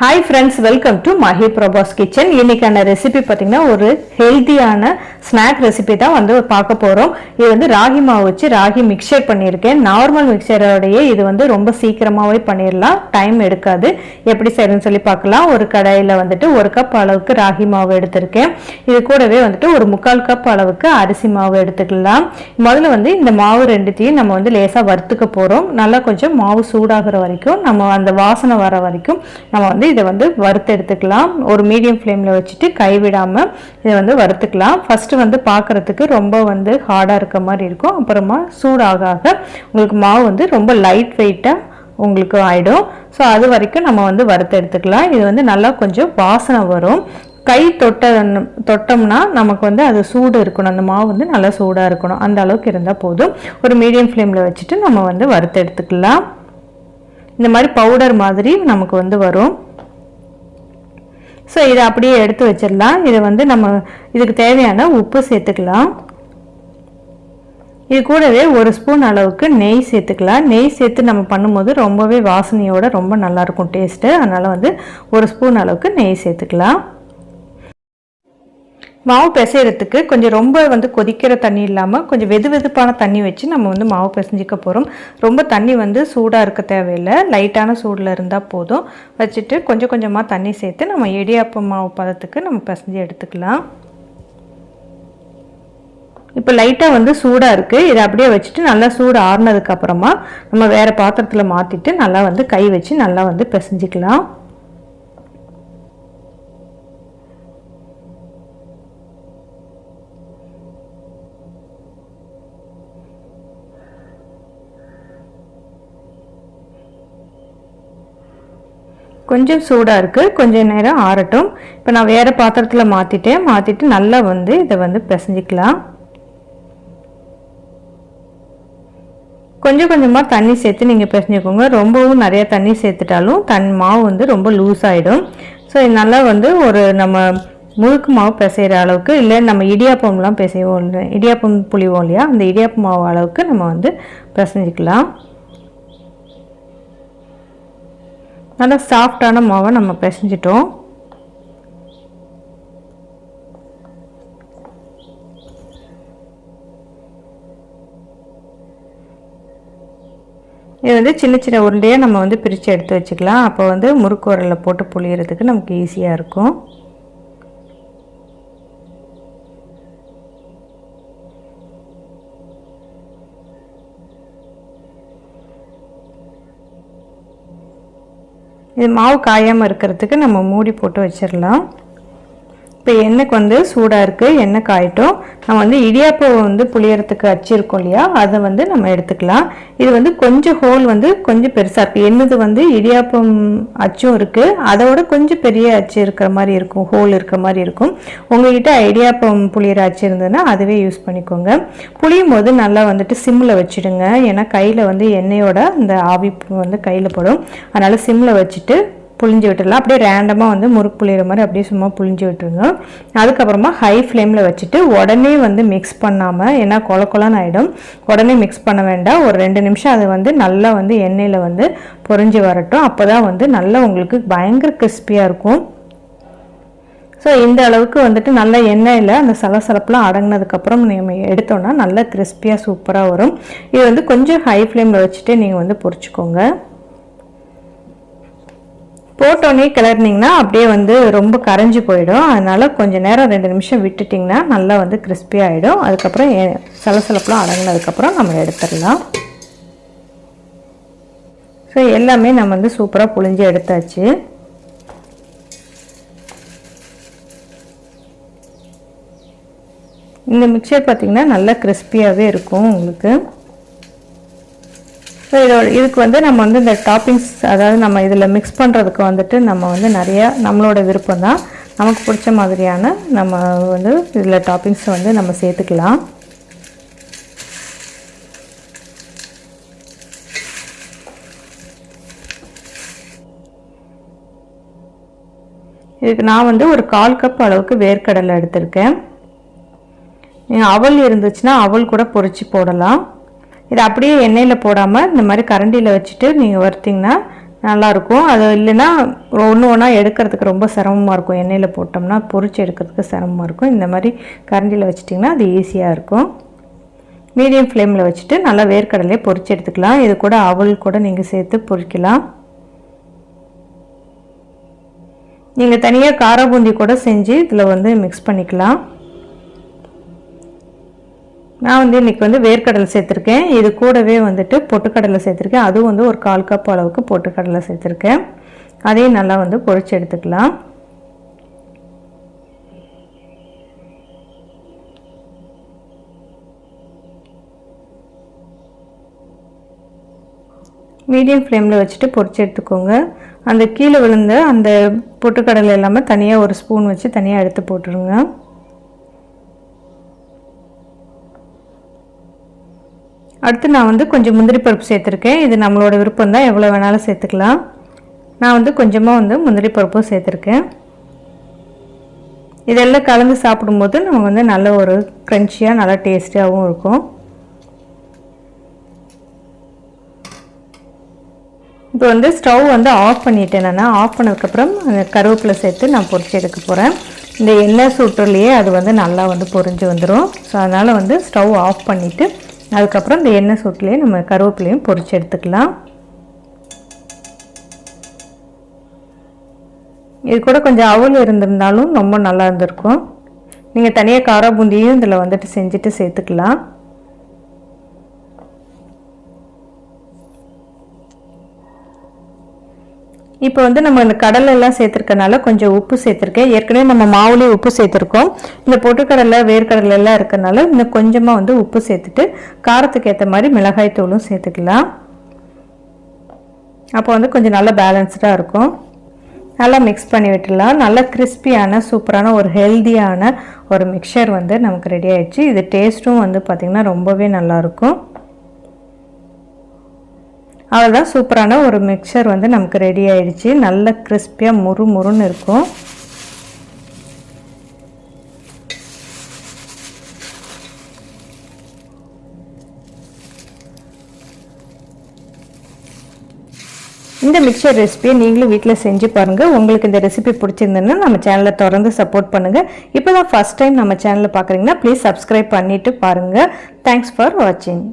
Hi friends welcome to Mahi Prabhas kitchen இன்னைக்கான recipe பார்த்தீங்கன்னா ஒரு ஹெல்த்தியான ஸ்நாக் ரெசிபி தான் வந்து பார்க்க போகிறோம் இது வந்து ராகி மாவு வச்சு ராகி மிக்சர் பண்ணியிருக்கேன். நார்மல் மிக்சரோடையே இது வந்து ரொம்ப சீக்கிரமாகவே பண்ணிடலாம் டைம் எடுக்காது. எப்படி செய்யறதுன்னு சொல்லி பார்க்கலாம். ஒரு கடாயில் வந்துட்டு ஒரு கப் அளவுக்கு ராகி மாவு எடுத்திருக்கேன். இது கூடவே வந்துட்டு ஒரு முக்கால் கப் அளவுக்கு அரிசி மாவு எடுத்துக்கலாம். முதல்ல வந்து இந்த மாவு ரெண்டுத்தையும் நம்ம வந்து லேசாக வறுத்துக்க போகிறோம் நல்லா கொஞ்சம் மாவு சூடாகிற வரைக்கும் நம்ம அந்த வாசனை வர வரைக்கும் நம்ம வந்து இதை வந்து வறுத்து எடுத்துக்கலாம். ஒரு மீடியம் ஃப்ளேமில் வச்சுட்டு கைவிடாமல் இதை வந்து வறுத்துக்கலாம். ஃபஸ்ட்டு வந்து பார்க்குறதுக்கு ரொம்ப வந்து ஹார்டாக இருக்க மாதிரி இருக்கும். அப்புறமா சூடாக ஆக உங்களுக்கு மாவு வந்து ரொம்ப லைட் வெயிட்டாக உங்களுக்கு ஆகிடும் ஸோ அது வரைக்கும் நம்ம வந்து வறுத்து எடுத்துக்கலாம். இது வந்து நல்லா கொஞ்சம் வாசனை வரும். கை தொட்ட தொட்டோம்னா நமக்கு வந்து அது சூடு இருக்கணும். அந்த மாவு வந்து நல்லா சூடாக இருக்கணும். அந்த அளவுக்கு இருந்தால் போதும். ஒரு மீடியம் ஃப்ளேமில் வச்சுட்டு நம்ம வந்து வறுத்து எடுத்துக்கலாம். இந்த மாதிரி பவுடர் மாதிரி நமக்கு வந்து வரும். ஸோ இதை அப்படியே எடுத்து வச்சிடலாம். இதை வந்து நம்ம இதுக்கு தேவையான உப்பு சேர்த்துக்கலாம். இது கூடவே ஒரு ஸ்பூன் அளவுக்கு நெய் சேர்த்துக்கலாம். நெய் சேர்த்து நம்ம பண்ணும்போது ரொம்பவே வாசனையோடு ரொம்ப நல்லாயிருக்கும் டேஸ்ட்டு. அதனால் வந்து ஒரு ஸ்பூன் அளவுக்கு நெய் சேர்த்துக்கலாம். மாவு பிசைகிறதுக்கு கொஞ்சம் ரொம்ப வந்து கொதிக்கிற தண்ணி இல்லாமல் கொஞ்சம் வெது வெதுப்பான தண்ணி வச்சு நம்ம வந்து மாவு பிசைஞ்சிக்க போகிறோம் ரொம்ப தண்ணி வந்து சூடாக இருக்க தேவையில்லை. லைட்டான சூடில் இருந்தால் போதும். வச்சுட்டு கொஞ்சம் கொஞ்சமாக தண்ணி சேர்த்து நம்ம இடியாப்பம் மாவு பதத்துக்கு நம்ம பிசைஞ்சு எடுத்துக்கலாம். இப்போ லைட்டாக வந்து சூடாக இருக்குது இதை அப்படியே வச்சுட்டு நல்லா சூடு ஆறுனதுக்கப்புறமா நம்ம வேறு பாத்திரத்தில் மாற்றிட்டு நல்லா வந்து கை வச்சு நல்லா வந்து பிசைஞ்சிக்கலாம். கொஞ்சம் சூடாக இருக்குது கொஞ்சம் நேரம் ஆறட்டும். இப்போ நான் வேறு பாத்திரத்தில் மாற்றிட்டேன் மாற்றிட்டு நல்லா வந்து இதை வந்து பிசைஞ்சிக்கலாம். கொஞ்சம் கொஞ்சமாக தண்ணி சேர்த்து நீங்கள் பிசைஞ்சுக்கோங்க. ரொம்பவும் நிறைய தண்ணி சேர்த்துட்டாலும் தன் மாவு வந்து ரொம்ப லூஸ் ஆகிடும் ஸோ நல்லா வந்து ஒரு நம்ம முழுக்கு மாவு பிசைகிற அளவுக்கு இல்லை நம்ம இடியாப்பம்லாம் பிசைவோம் இல்லை இடியாப்பம் புளிவோம் இல்லையா? அந்த இடியாப்பம் மாவு அளவுக்கு நம்ம வந்து பிசைஞ்சிக்கலாம். நல்லா சாஃப்டான மாவை நம்ம பிசைஞ்சிட்டோம். இது வந்து சின்ன சின்ன உருண்டையாக நம்ம வந்து பிரித்து எடுத்து வச்சுக்கலாம். அப்போ வந்து முறுக்கு உரலில் போட்டு புளியறதுக்கு நமக்கு ஈஸியாக இருக்கும். இது மாவு காயாமல் இருக்கிறதுக்கு நம்ம மூடி போட்டு வச்சிடலாம் இப்போ எண்ணெய்க்கு வந்து சூடாக இருக்குது எண்ணெய் காயட்டும். நம்ம வந்து இடியாப்பம் வந்து புளியறதுக்கு அச்சிருக்கோம் இல்லையா? அதை வந்து நம்ம எடுத்துக்கலாம். இது வந்து கொஞ்சம் ஹோல் வந்து கொஞ்சம் பெருசாக இருக்குது என்னது வந்து இடியாப்பம் அச்சும் இருக்குது அதோட கொஞ்சம் பெரிய அச்சு இருக்கிற மாதிரி இருக்கும். ஹோல் இருக்கிற மாதிரி இருக்கும். உங்ககிட்ட இடியாப்பம் புளியிற அச்சு இருந்ததுன்னா அதுவே யூஸ் பண்ணிக்கோங்க. புளியும் போது நல்லா வந்துட்டு சிம்மில் வச்சுடுங்க. ஏன்னா கையில் வந்து எண்ணெயோட இந்த ஆவி வந்து கையில் படும். அதனால் சிம்மில் வச்சுட்டு புளிஞ்சு விட்டுடலாம். அப்படியே ரேண்டமாக வந்து முறுக்கு புளிகிற மாதிரி அப்படியே சும்மா புளிஞ்சு விட்டுருங்க. அதுக்கப்புறமா ஹை ஃப்ளேமில் வச்சுட்டு உடனே வந்து மிக்ஸ் பண்ணாமல் ஏன்னா கொல கொலன்னு ஆகிடும் உடனே மிக்ஸ் பண்ண வேண்டாம். ஒரு ரெண்டு நிமிஷம் அது வந்து நல்லா வந்து எண்ணெயில் வந்து பொறிஞ்சு வரட்டும். அப்போ தான் வந்து நல்லா உங்களுக்கு பயங்கர கிறிஸ்பியாக இருக்கும். ஸோ இந்த அளவுக்கு வந்துட்டு நல்ல எண்ணெயில் அந்த சலசலப்பெலாம் அடங்கினதுக்கப்புறம் நீங்கள் எடுத்தோன்னா நல்லா கிறிஸ்பியாக சூப்பராக வரும். இது வந்து கொஞ்சம் ஹை ஃப்ளேமில் வச்சுட்டு நீங்கள் வந்து பொறிச்சிக்கோங்க. போட்டோன்னே கிளறினிங்கன்னா அப்படியே வந்து ரொம்ப கரைஞ்சி போயிடும். அதனால் கொஞ்சம் நேரம் ரெண்டு நிமிஷம் விட்டுட்டிங்கன்னா நல்லா வந்து கிறிஸ்பி ஆகிடும் அதுக்கப்புறம் சலசலப்பெலாம் அடங்கினதுக்கப்புறம் நம்ம எடுத்துடலாம். ஸோ எல்லாமே நம்ம வந்து சூப்பராக புழிஞ்சு எடுத்தாச்சு. இந்த மிக்சர் பார்த்திங்கன்னா நல்லா கிறிஸ்பியாகவே இருக்கும் உங்களுக்கு. ஸோ இதோட இதுக்கு வந்து நம்ம வந்து இந்த டாப்பிங்ஸ் அதாவது நம்ம இதில் மிக்ஸ் பண்ணுறதுக்கு வந்துட்டு நம்ம வந்து நிறையா நம்மளோட விருப்பம் தான். நமக்கு பிடிச்ச மாதிரியான நம்ம வந்து இதில் டாப்பிங்ஸை வந்து நம்ம சேர்த்துக்கலாம். இதுக்கு நான் வந்து ஒரு கால் கப் அளவுக்கு வேர்க்கடலை எடுத்திருக்கேன். அவள் அவல் இருந்துச்சுன்னா அவல் கூட பொறிச்சு போடலாம். இதை அப்படியே எண்ணெயில் போடாமல் இந்த மாதிரி கரண்டியில் வச்சுட்டு நீங்கள் வறுத்திங்கன்னா நல்லாயிருக்கும். அது இல்லைன்னா ஒன்று ஒன்றா எடுக்கிறதுக்கு ரொம்ப சிரமமாக இருக்கும். எண்ணெயில் போட்டோம்னா பொரிச்சு எடுக்கிறதுக்கு சிரமமாக இருக்கும். இந்த மாதிரி கரண்டியில் வச்சிட்டிங்கன்னா அது ஈஸியாக இருக்கும். மீடியம் ஃப்ளேமில் வச்சுட்டு நல்லா வேர்க்கடலையே பொறிச்சு எடுத்துக்கலாம். இது கூட அவல் கூட நீங்கள் சேர்த்து பொறிக்கலாம் நீங்கள் தனியாக கார பூந்தி கூட செஞ்சு இதில் வந்து மிக்ஸ் பண்ணிக்கலாம். நான் வந்து இன்றைக்கி வந்து வேர்க்கடலை சேர்த்துருக்கேன். இது கூடவே வந்துட்டு பொட்டுக்கடலை சேர்த்துருக்கேன். அதுவும் வந்து ஒரு கால் கப் அளவுக்கு பொட்டுக்கடலை சேர்த்துருக்கேன். அதையும் நல்லா வந்து பொரிச்சு எடுத்துக்கலாம். மீடியம் ஃப்ளேமில் வச்சுட்டு பொறிச்சு எடுத்துக்கோங்க. அந்த கீழே விழுந்த அந்த பொட்டுக்கடலை எல்லாமே தனியாக ஒரு ஸ்பூன் வச்சு தனியாக எடுத்து போட்டுருங்க. அடுத்து நான் வந்து கொஞ்சம் முந்திரி பருப்பு சேர்த்துருக்கேன். இது நம்மளோட விருப்பம் தான். எவ்வளோ வேணாலும் சேர்த்துக்கலாம். நான் வந்து கொஞ்சமாக வந்து முந்திரி பருப்பும் சேர்த்துருக்கேன். இதெல்லாம் கலந்து சாப்பிடும்போது நமக்கு வந்து நல்ல ஒரு க்ரன்ச்சியாக நல்லா டேஸ்டியாகவும் இருக்கும். இப்போ வந்து ஸ்டவ் வந்து ஆஃப் பண்ணிட்டேன் நான். ஆஃப் பண்ணதுக்கப்புறம் அந்த கருவேப்பிலை சேர்த்து நான் பொறிச்சு எடுக்க போகிறேன் இந்த எண்ணெய் சூட்டுலேயே அது வந்து நல்லா வந்து பொரிஞ்சு வந்துடும் ஸோ அதனால் வந்து ஸ்டவ் ஆஃப் பண்ணிவிட்டு அதுக்கப்புறம் இந்த எண்ணெய் சூட்லேயே நம்ம கருவேப்பிலையும் பொறிச்சு எடுத்துக்கலாம். இது கூட கொஞ்சம் அவல் இருந்திருந்தாலும் ரொம்ப நல்லா இருந்திருக்கும். நீங்கள் தனியாக காரா பூந்தியும் இதில் வந்துட்டு செஞ்சுட்டு சேர்த்துக்கலாம். இப்போ வந்து நம்ம இந்த கடலை எல்லாம் சேர்த்துருக்கனால கொஞ்சம் உப்பு சேர்த்துருக்கேன். ஏற்கனவே நம்ம மாவுலேயே உப்பு சேர்த்துருக்கோம். இந்த பொட்டுக்கடலை வேர்க்கடலை எல்லாம் இருக்கனால இன்னும் கொஞ்சமாக வந்து உப்பு சேர்த்துட்டு காரத்துக்கு ஏற்ற மாதிரி மிளகாய் தூளும் சேர்த்துக்கலாம். அப்போ வந்து கொஞ்சம் நல்லா பேலன்ஸ்டாக இருக்கும். நல்லா மிக்ஸ் பண்ணி விட்டுடலாம். நல்லா கிறிஸ்பியான சூப்பரான ஒரு ஹெல்த்தியான ஒரு மிக்சர் வந்து நமக்கு ரெடி ஆயிடுச்சு. இது டேஸ்ட்டும் வந்து பார்த்திங்கன்னா ரொம்பவே நல்லாயிருக்கும் அவ்வளோதான் சூப்பரான ஒரு மிக்சர் வந்து நமக்கு ரெடி ஆயிடுச்சு. நல்ல கிறிஸ்பியாக முறு முறுன்னு இருக்கும். இந்த மிக்சர் ரெசிபியை நீங்களும் வீட்டில் செஞ்சு பாருங்கள் உங்களுக்கு இந்த ரெசிபி பிடிச்சிருந்ததுன்னா நம்ம சேனலை தொடர்ந்து சப்போர்ட் பண்ணுங்கள் இப்போ தான் ஃபஸ்ட் டைம் நம்ம சேனலை பார்க்குறீங்கன்னா ப்ளீஸ் சப்ஸ்கிரைப் பண்ணிவிட்டு பாருங்கள் தேங்க்ஸ் ஃபார் வாட்சிங்